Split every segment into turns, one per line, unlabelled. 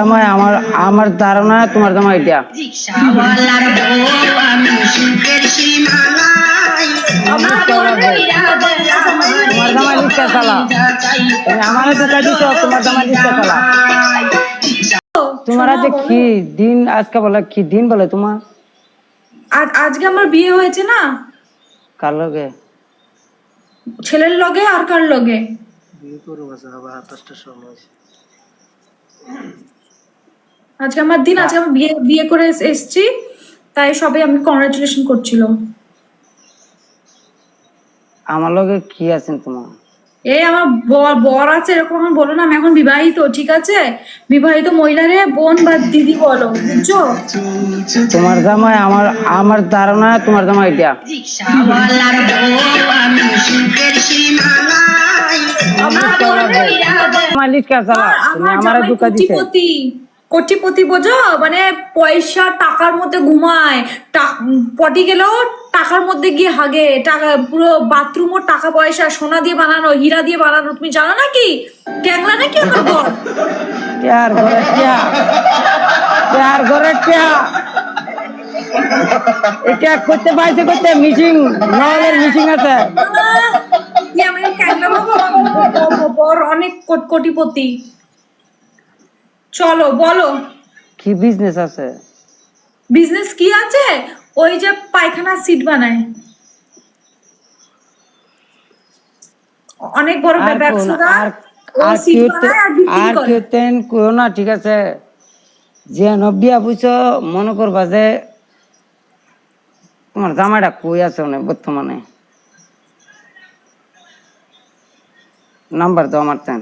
জামাই আমার আমার ধারণা তোমার জামাই এটা তোমার জামাই রিক্সা চালা। তুমি আমারও ঢুকা দিছো তোমার জামাই রিক্সা চালা। তোমার আজ কি দিন? আজকে বলে কি দিন বলে তোমার?
আর আজকে আমার বিয়ে হয়েছে না?
কার লগে?
ছেলের লগে আর কার লগে? আজকে আমার দিন আজকে আমি বিয়ে বিয়ে করে এস- এসছি তাই সবাই আমি কংগ্রাচুলেশন করছিল
আমার লগে কি আছেন তোমার?
এই আমার বর বর আছে এরকম আমার বলো না আমি এখন বিবাহিত ঠিক আছে? বিবাহিত মহিলারে বোন বা দিদি বলো বুঝছ?
তোমার জামাই আমার আমার ধারণা তোমার জামাই এটা
আমি
আমার চালা?
আমার জামাই
দিছে।
কোটিপতি বোঝো? মানে পয়সা টাকার মধ্যে ঘুমায়। পটি গেলেও টাকার মধ্যে গিয়ে হাগে। টাকা পুরো বাথরুমও টাকা পয়সা সোনা দিয়ে বানানো হীরা দিয়ে বানানো। তুমি জানো নাকি ক্যাংলা নাকি আমার বর?
প্যার ঘরে টিয়া। প্যার ঘরে টিয়া। এটা করতে পাইছে করতে মিটিং নগরের মিটিং আছে।
আমি বর অনেক কোটিপতি। চলো বলো।
কি বিজনেস আছে?
বিজনেস কি আছে? ওই যে পায়খানা সিট বানায়। অনেক বড় ব্যবসাদার
আর
সিট
কেউ না ঠিক আছে? যে নব্বিয়া বুঝছ মনে করবা যে তোমার জামাইটা কই আছে মানে বর্তমানে? নাম্বার দাও আমার তেন।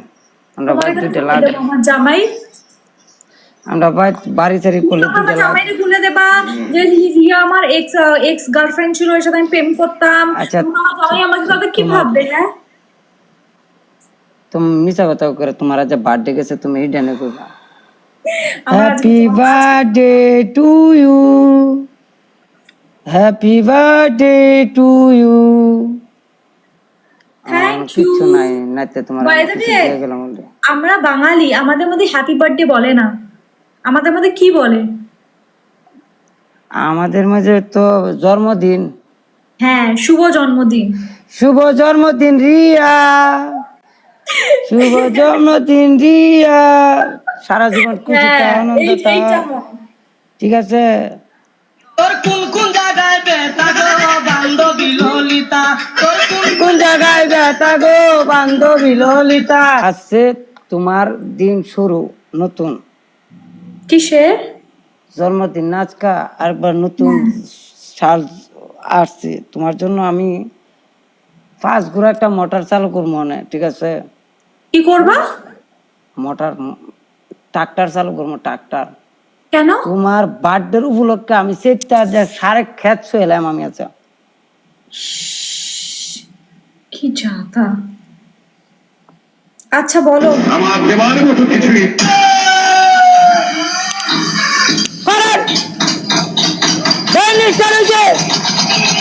আমরা দুইটা
আমার জামাই।
আমরা বাড়ি
আমার
দুইটা লাগ
জামাইকে খুলে দেবা। যে রিয়া আমার এক্স এক্স গার্লফ্রেন্ড ছিল ওর সাথে আমি প্রেম করতাম।
আচ্ছা।
জামাই আমাকে কথা কি ভাববে হ্যাঁ?
তুমি মিছা কথা করে তোমার আজ বার্থডে গেছে তুমি এই ডানে করবা happy birthday to you happy birthday to you
thank you
কিচ্ছু নাই নাইতে তোমার
আমরা বাঙালি আমাদের মধ্যে হ্যাপি বার্থডে বলে না। আমাদের মধ্যে কি বলে?
আমাদের মাঝে তো জন্মদিন।
হ্যাঁ শুভ জন্মদিন।
শুভ জন্মদিন রিয়া। শুভ জন্মদিন রিয়া। সারা জীবন
হ্যাঁ।
ঠিক আছে?
তোর কোন কোন জায়গায় বেতা গো বান্ধবী ললিতা? তোর কোন
কোন জায়গায় ব্যথা গো বান্ধবী ললিতা? আজকে তোমার দিন শুরু নতুন।
কিসের
জন্মদিন নাচকা আরেকবার নতুন সাল আসছে। তোমার জন্য আমি পাঁচ ঘোড়া একটা মোটর চালু করব মনে ঠিক আছে?
কি করবা?
মোটর ট্রাক্টর চালু করব ট্রাক্টর।
কেন?
তোমার বার্থডের উপলক্ষে আমি সেটা যে সারে খেত এলাম আমি আচ্ছা
কি জাতা আচ্ছা বলো
আমার দেওয়ার মতো কিছুই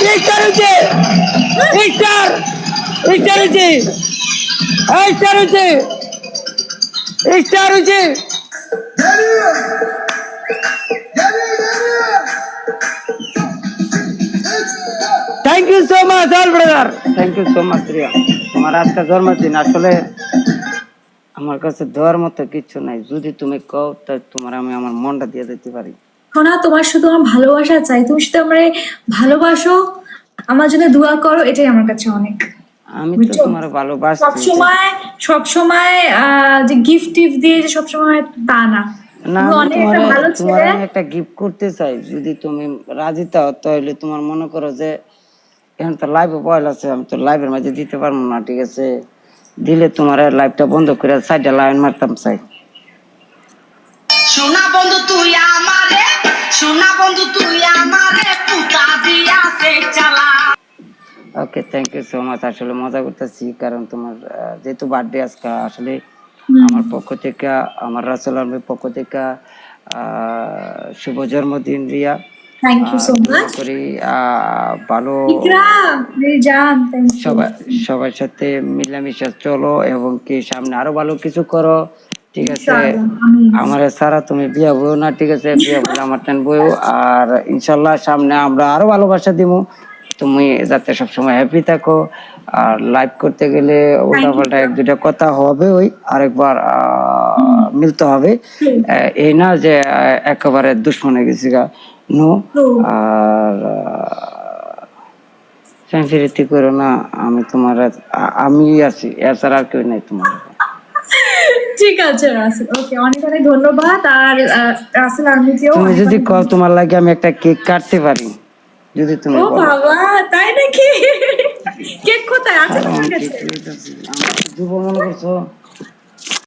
মিস্টার হয়েছে মিস্টার হয়েছে মিস্টার মিস্টার হয়েছে স্টার হয়েছে স্টার হয়েছে thank you so much all brother thank you so much Riya তোমার আজকে জন্মদিন, আসলে আমার কাছে দেওয়ার মতো কিছু নাই। যদি তুমি কও, তা তোমার আমি আমার মনটা দিয়ে দিতে পারি।
সোনা তোমার শুধু আমার ভালোবাসা চাই তুমি শুধু আমার ভালোবাসো। আমার জন্য দোয়া করো এটাই আমার কাছে অনেক।
আমি তো তোমার ভালোবাসি।
সবসময় সবসময় আহ, যে গিফট দিয়ে যে সবসময় তা না।
না
তুমি
তোমার আমি একটা গিফট করতে চাই। যদি তুমি রাজি তাও তাহলে তোমার মনে করো যে এখন তো লাইভে বয়েল আছে আমি তো লাইভের মাঝে দিতে পারব না ঠিক আছে? দিলে তোমার লাইভটা বন্ধ করে সাইডে লাইন মারতাম চাই।
সোনা বন্ধু তুই আমারে সোনা বন্ধু তুই আমারে পুতা দিয়া সে চালা।
Okay thank you so much আসলে মজা করতেছি কারণ তোমার যেহেতু বার্থডে আজকে আসলে আমার পক্ষ থেকে আমার রাসেল আলমের পক্ষ থেকে শুভ জন্মদিন রিয়া। ভালো সবার সাথে মিলামিশা চলো এবং কি সামনে আরও ভালো কিছু করো। ঠিক আছে? আমার সারা তুমি বিয়া বইও না ঠিক আছে? বিয়া বলে আমার টেন বইও। আর ইনশাল্লাহ সামনে আমরা আরও ভালোবাসা দিব তুমি যাতে সবসময় হ্যাপি থাকো। আর লাইভ করতে গেলে উল্টা পাল্টা এক দুটা কথা হবে ওই আরেকবার মিলতে হবে। এই না যে একেবারে দুশ্মনে গেছি গা। নো। আর সেন্সিটিভ করো না আমি তোমার আমি আছি এছাড়া আর কেউ নেই তোমার।
ঠিক আছে রাসেল। ওকে অনেক অনেক ধন্যবাদ। আর রাসেল আর্মিকেও
তুমি যদি কল তোমার লাগে আমি একটা কেক কাটতে পারি। যদি তুমি
ও বাবা তাই নাকি? কেক কোথায়? আছে তোমার কাছে।
আমি যুব মনে করছ।